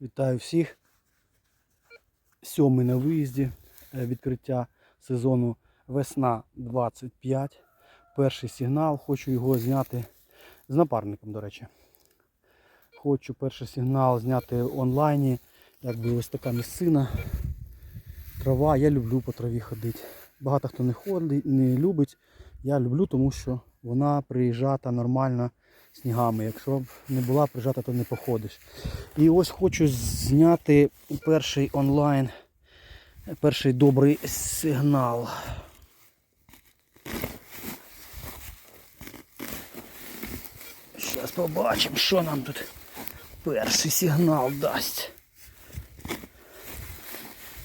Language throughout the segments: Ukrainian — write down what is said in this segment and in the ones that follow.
Вітаю всіх. Сьомий на виїзді е, відкриття сезону весна 25. Перший сигнал. Хочу його зняти з напарником, до речі. Хочу перший сигнал зняти онлайні. Якби ось така місцина. Трава. Я люблю по траві ходити. Багато хто не ходить, не любить. Я люблю, тому що вона приїжджата нормально снігами. Якщо б не була приїжджата, то не походиш. І ось хочу зняти перший онлайн, перший добрий сигнал. Зараз побачимо, що нам тут перший сигнал дасть.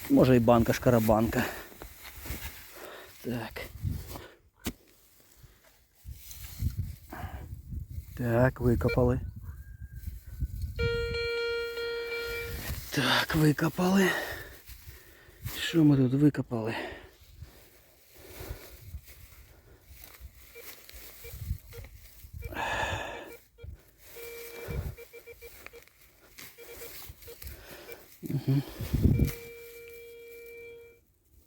Може і банка шкарабанка. Так. Так, викопали. Так, викопали. Що ми тут викопали?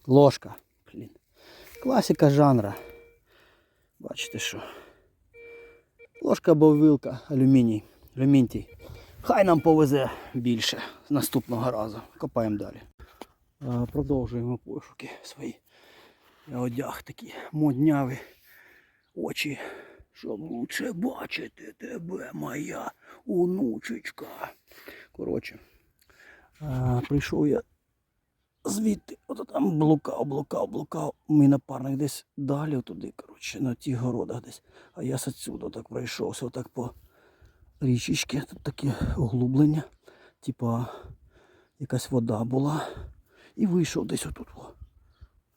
Ложка. Блін. Класика жанра. Бачите що. Ложка або вилка, алюміній, алюмінтій. Хай нам повезе більше наступного разу. Копаємо далі. Продовжуємо пошуки свої. Я одяг такі модняві очі, щоб лучше бачити тебе, моя онучечка. Коротше, прийшов я звідти, от там блукав, блукав, блукав. Мій напарник десь далі туди, коротше, на тих городах десь. А я з отсюда так пройшовся, отак по річечки. Тут таке углублення. Типа якась вода була. І вийшов десь отут.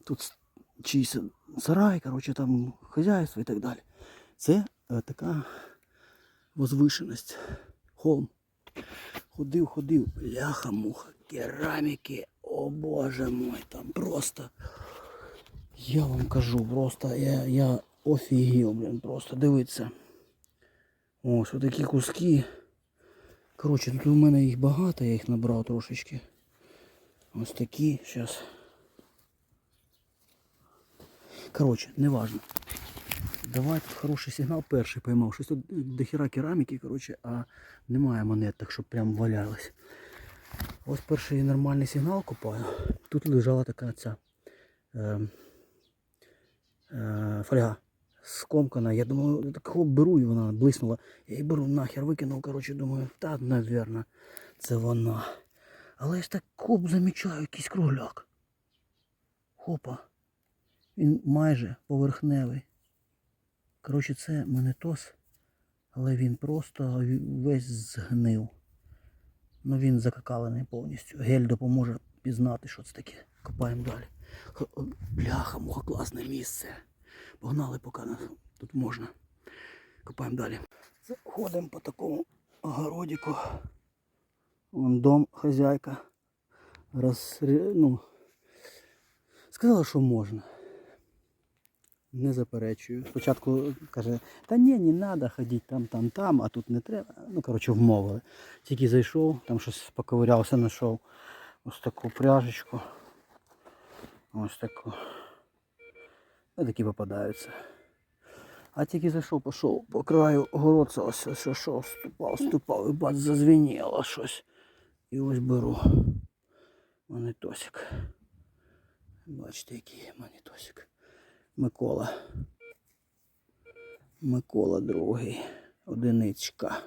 Тут чийсь сарай, коротше, там хазяйство і так далі. Це е, така возвишеність. Холм. Ходив, ходив, бляха муха, кераміки, о боже мой, там просто. Я вам кажу, просто я, я офігів, блін, просто дивіться. Ось отакі куски. Коротше, тут у мене їх багато, я їх набрав трошечки. Ось такі, зараз. Коротше, неважно. Давай тут хороший сигнал перший поймав. Щось тут дохера кераміки, коротше, а немає монет, так щоб прям валялось. Ось перший нормальний сигнал купаю. Тут лежала така ця е, е, фольга скомкана. Я думаю, такого беру і вона блиснула. Я її беру нахер, викинув, коротше, думаю, та, навірно, це вона. Але я ж так коп замічаю якийсь кругляк. Хопа. Він майже поверхневий. Коротше, це монетос, але він просто весь згнив. Ну він закакалений повністю. Гель допоможе пізнати, що це таке. Копаємо далі. Бляха, муха, класне місце. Погнали, поки нас тут можна. Копаємо далі. Ходимо по такому огородику. Вон дом, хазяйка. Роз... Ну, сказала, що можна. Не заперечую. Спочатку каже, та ні, не треба ходити там, там, там, а тут не треба. Ну, коротше, вмовили. Тільки зайшов, там щось поковирявся, знайшов ось таку пряжечку. Ось таку. Ось такі попадаються. А тільки зайшов, пішов по краю городця, ось ось ось ступав, ступав, і бац, зазвеніло щось. І ось беру монетосик. Бачите, який монетосик. Микола. Микола другий. Одиничка.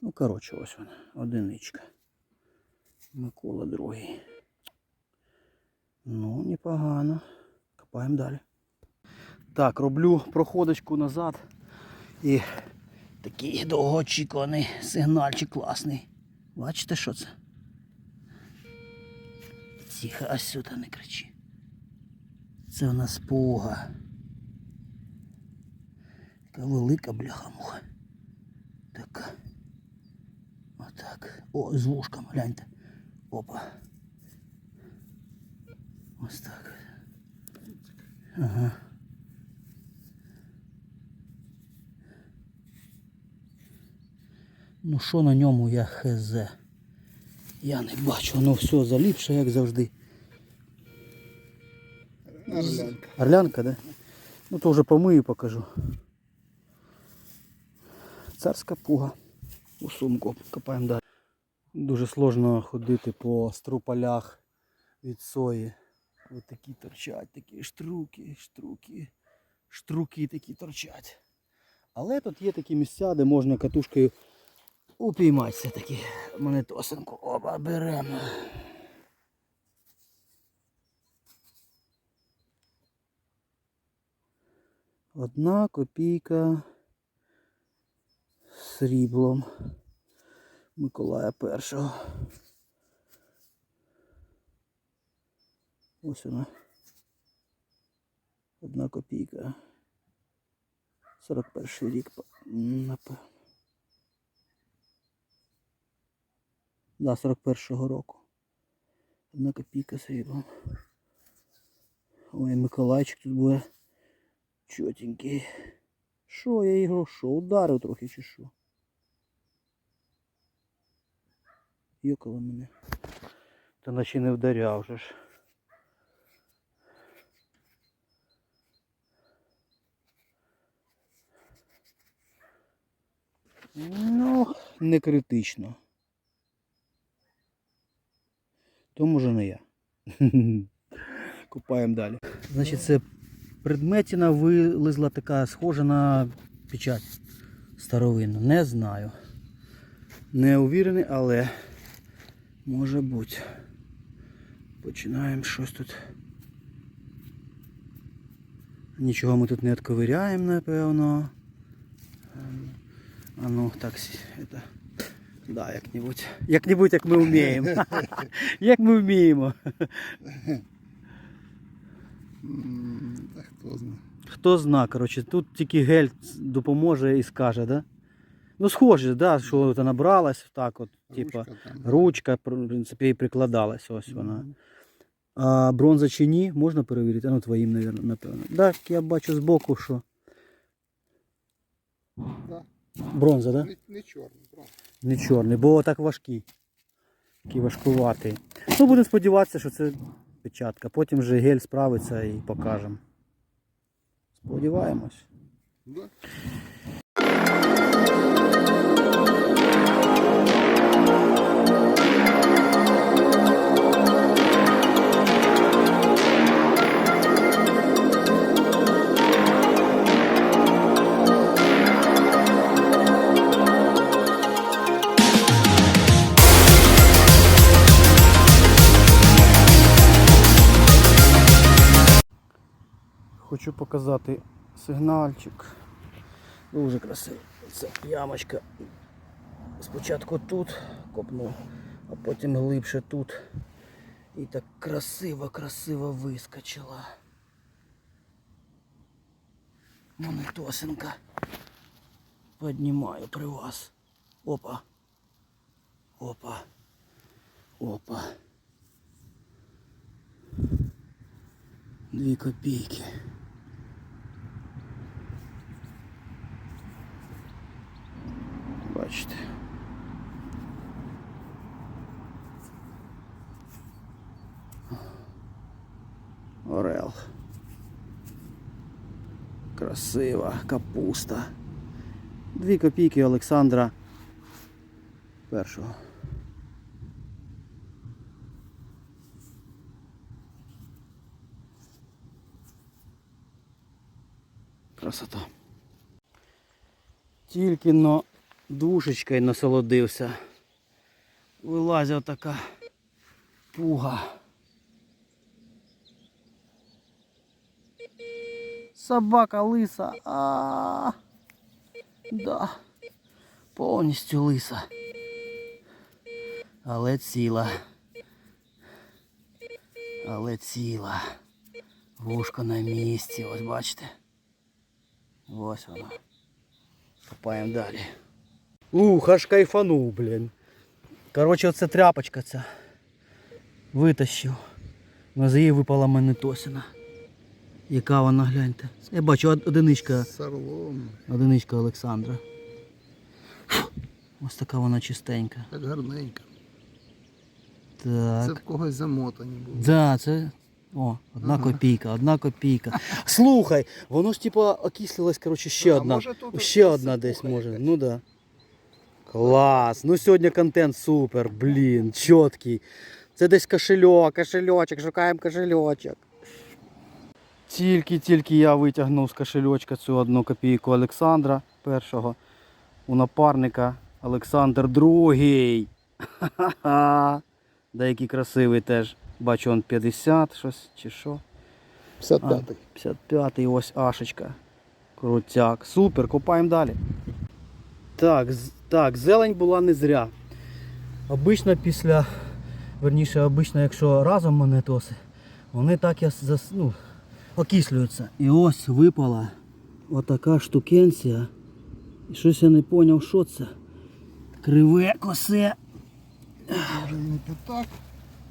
Ну, коротше, ось вона. Одиничка. Микола другий. Ну, непогано. Копаємо далі. Так, роблю проходочку назад. І такий довгоочікуваний сигнальчик класний. Бачите, що це? Тихо, аж сюди не кричи. Це у нас пуга. Така велика бляха-муха. Така. Отак. О, з вушком, гляньте. Опа. Ось так. Ага. Ну що на ньому я хз. Я не бачу, воно все заліпше, як завжди. Орлянка. Орлянка, да? Ну то вже помию покажу. Царська пуга. У сумку копаємо далі. Дуже сложно ходити по струполях від сої. Ось такі торчать, такі штруки, штруки, штруки такі торчать. Але тут є такі місця, де можна катушкою упіймати все-таки монетосинку. Оба беремо. Одна копійка з сріблом Миколая першого. Ось вона. Одна копійка. 41 рік, напевно. Да, 41-го року. Одна копійка сріблом. Ой, Миколайчик тут буде. Чотенький. Що я його що, ударив трохи чи що? Йокало мене. Та наче не вдаряв же ж. Ну, не критично. То може не я. Купаємо далі. Значить, це предметіна вилизла така схожа на печать старовинну. Не знаю. Не увірений, але може бути. Починаємо щось тут. Нічого ми тут не відковиряємо, напевно. А ну, так, это, да, як-небудь. Як-небудь, як ми вміємо. Як ми вміємо. Хто знає. Хто зна, коротше, тут тільки гель допоможе і скаже, да? Ну, схоже, да, що це набралась, так от, типа, Ручка там. ручка, в принципі, і прикладалась, ось вона. А бронза чи ні, можна перевірити? А ну твоїм, напевно. Так, я бачу збоку, що Да. бронза, да? Не, не чорний, правда. Не чорний, бо так важкий. Такий важкуватий. Ну, будемо сподіватися, що це печатка. Потім вже гель справиться і покажемо. Сподіваємось. Показати сигнальчик. Дуже красивий. Це ямочка. Спочатку тут копнув, а потім глибше тут. І так красиво, красиво вискочила. Монетосинка. Поднімаю при вас. Опа. Опа. Опа. Дві копійки. Бачите. Орел. Красива капуста. Дві копійки Олександра першого. Красота. Тільки но душечкою насолодився. Вилазила така пуга. Собака лиса. А, да. Повністю лиса. Але ціла. Але ціла. Вушко на місці, ось бачите. Ось вона. Копаємо далі. Ух, аж кайфанув, блін. Коротше, оце тряпочка ця. Витащив. Ну, з її випала монетосина. Яка вона, гляньте. Я бачу одиничка, З орлом. одиничка Олександра. Ось така вона чистенька. Так гарненько. Так. Це в когось замотані були. Да, це. О, одна Ага. копійка, одна копійка. Слухай, воно ж типа окислилось, коротше, ще А, одна. може, ще одна десь може. Ну да. Клас. Ну сьогодні контент супер, блін, чіткий. Це десь кошельок, кошельочок, шукаємо кошельочок. Тільки-тільки я витягнув з кошельочка цю одну копійку Олександра першого. У напарника Олександр другий. Ха-ха-ха. Деякий красивий теж. Бачу, он 50 щось чи що. 55-й. 55-й ось Ашечка. Крутяк. Супер, копаємо далі. Так, так, зелень була не зря. Обично після, верніше, обично, якщо разом монетоси, вони так і зас, ну, окислюються. І ось випала отака штукенція. І щось я не зрозумів, що це. Криве косе. Може він п'ятак,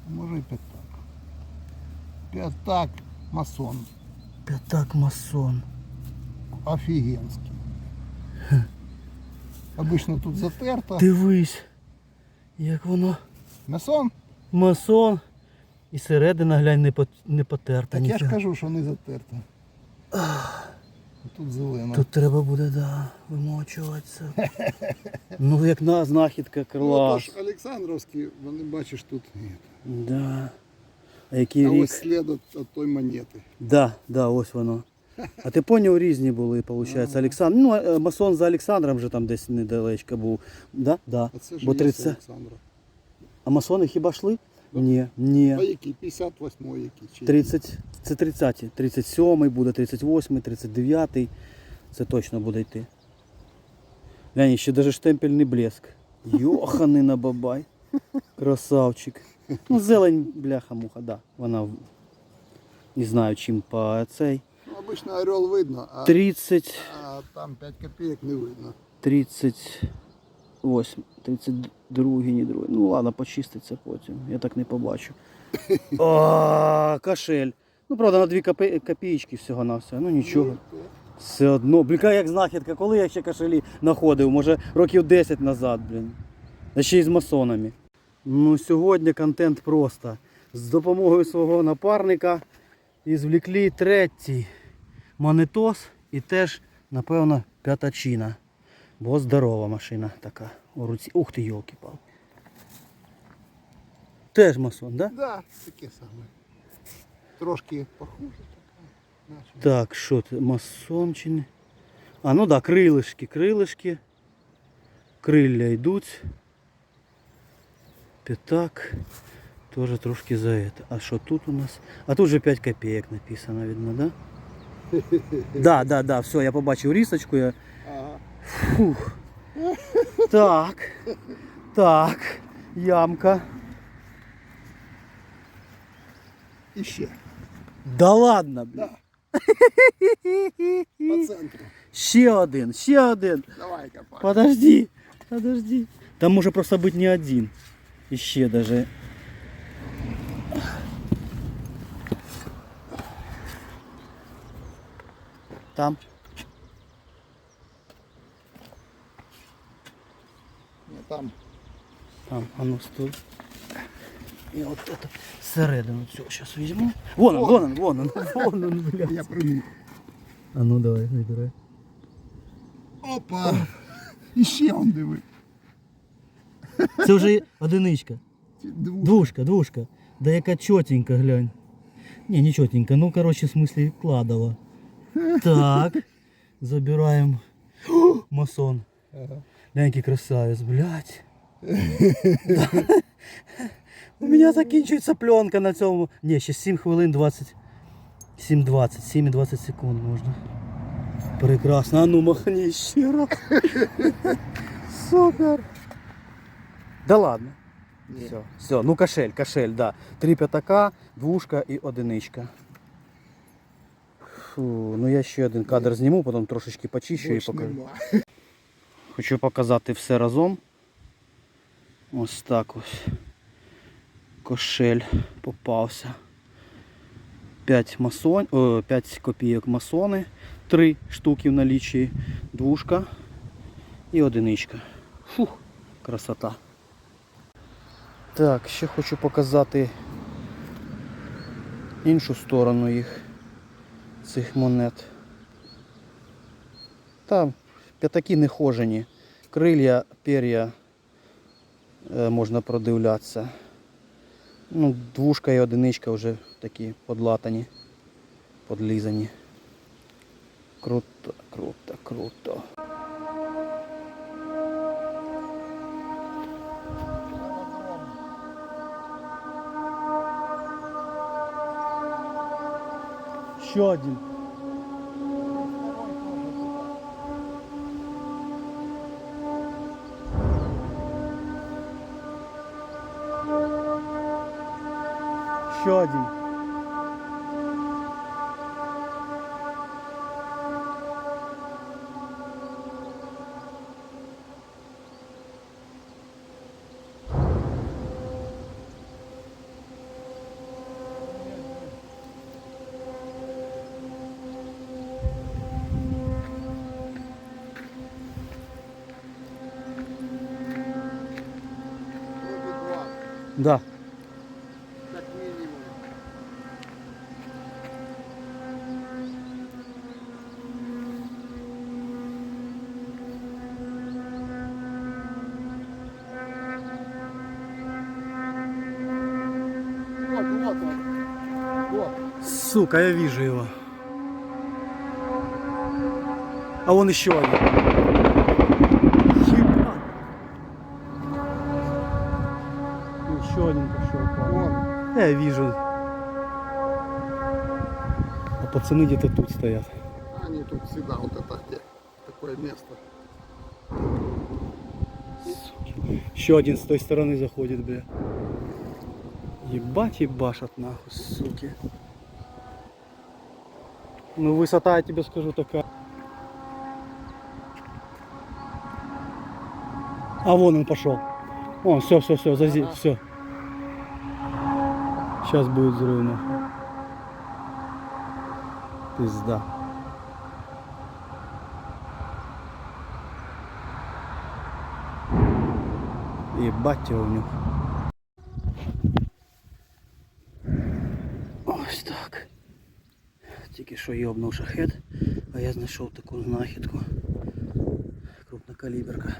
а може і п'ятак. П'ятак масон. П'ятак масон. Офігенський. Обично тут затерто. Дивись, як воно. Масон? Масон. І середина, глянь, не, пот- не потерта. Так я ж кажу, що не затерто. Тут зелено. Тут треба буде, да, вимочуватися. ну, як на знахідка Ну, клас. тож Олександровські, вони бачиш тут. Ні. Да. А який А рік? ось слід від, той монети. Да, да, ось воно. А ти поняв, різні були, виходить, Олександр. Ну, е, масон за Олександром же там десь недалечко був. Да? Да. А це ж Бо є 30... Олександра. А масони хіба йшли? Да. Ні, А ні. який? 58-й який? Чи... 30, це 30, 37 буде, 38, 39. Це точно буде йти. Глянь, ще даже штемпельний блеск. Йоханий на бабай. Красавчик. Ну, зелень, бляха-муха, да. Вона не знаю чим по цей. Ну, обично орел видно, а, 30, а там 5 копійок не видно. 38, 32, ні другий. Ну ладно, почиститься потім. Я так не побачу. О, кашель. Ну, правда, на 2 копе- копієчки всього на все. Ну нічого. Все одно, блін, яка як знахідка, коли я ще кошелі знаходив, може років 10 назад, блін. А ще й з масонами. Ну, сьогодні контент просто. З допомогою свого напарника і звлекли третій монетос і теж, напевно, п'ятачина. Бо здорова машина така у руці. Ух ти, йолки пал Теж масон, так? Да? Да, таке саме. Трошки похуже така. Так, що це? Масон чи не? А, ну да, крилишки, крилишки. Крилля йдуть. П'ятак. Тоже трошки за это. А що тут у нас? А тут же 5 копеек написано, видно, да? Да, да, да, все, я побачив рісочку. Я... Ага. Фух. Так. Так. Ямка. І ще. Да ладно, блін. Да. По центру. Ще один, ще один. Давай копай. Подожди, подожди. Там може просто бути не один. Іще даже. Там. Ні, там. Там, а ну стой. Я вот это середину цього сейчас візьму. Вон он, вон он, вон он, вон он, блядь. Я приму. А ну давай, вибирай. Опа! І ще он диви. Це вже одиничка. Ці дву- Двушка, двушка. Да яка чотенька, глянь. Не, не чотенька, ну, короче, в смысле, кладова. Так, забираем. О, масон. Ага. Глянь, який красавець, блядь. У мене закінчується пленка на цьому. Ні, ще 7 хвилин 20. 7.20, 7 і 20 секунд можна. Прекрасно. А ну махни ще раз. Супер. Да ладно. Все, все, ну кошель, кошель, да. Три п'ятака, двушка і одиничка. Фу, ну я ще один кадр зніму, потім трошечки почищу і покажу. нема. Хочу показати все разом. Ось так ось. Кошель попався. 5 масон, о, 5 копійок масони, 3 штуки в налічі, двушка і одиничка. Фух, красота. Так, ще хочу показати іншу сторону їх, цих монет. Там п'ятаки не хожені. Крилья, пер'я е, можна продивлятися. Ну, двушка і одиничка вже такі подлатані, подлізані. Круто, круто, круто. Ще Да. как минимум. Вот, вот он. Вот. Сука, я вижу его. А вон еще один. Ебать. Еще один пошел. Вон. Я вижу. А пацаны где-то тут стоят. Они тут всегда вот это где. Такое место. Еще один с той стороны заходит, бля. Ебать ебашат нахуй, суки. Ну высота, я тебе скажу, такая. А вон он пошел. О, все, все, все, зази, все Сейчас будет взрыв, нахуй. Пизда. Ебать його в нього. Ось так. Тільки що йобнув шахет, а я знайшов таку знахідку. Крупна каліберка.